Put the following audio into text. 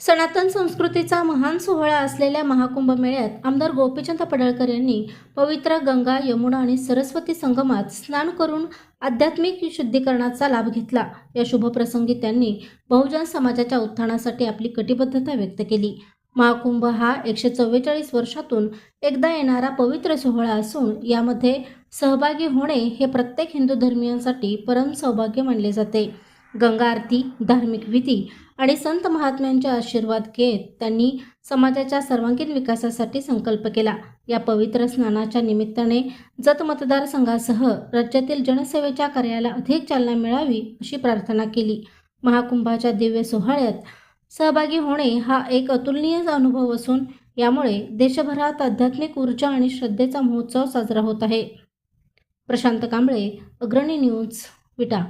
सनातन संस्कृतीचा महान सोहळा असलेल्या महाकुंभ मेळ्यात आमदार गोपीचंद पडळकर यांनी पवित्र गंगा यमुना आणि सरस्वती संगमात स्नान करून आध्यात्मिक शुद्धीकरणाचा लाभ घेतला. या शुभप्रसंगी त्यांनी बहुजन समाजाच्या उत्थानासाठी आपली कटिबद्धता व्यक्त केली. महाकुंभ हा एकशे चव्वेचाळीस वर्षातून एकदा येणारा पवित्र सोहळा असून यामध्ये सहभागी होणे हे प्रत्येक हिंदू धर्मियांसाठी परम सौभाग्य मानले जाते. गंगा आरती धार्मिक विधी आणि संत महात्म्यांचे आशीर्वाद घेत त्यांनी समाजाच्या सर्वांगीण विकासासाठी संकल्प केला. या पवित्र स्नानाच्या निमित्ताने जत मतदारसंघासह राज्यातील जनसेवेच्या कार्याला अधिक चालना मिळावी अशी प्रार्थना केली. महाकुंभाच्या दिव्य सोहळ्यात सहभागी होणे हा एक अतुलनीय अनुभव असून यामुळे देशभरात आध्यात्मिक ऊर्जा आणि श्रद्धेचा महोत्सव साजरा होत आहे. प्रशांत कांबळे अग्रणी न्यूज विटा.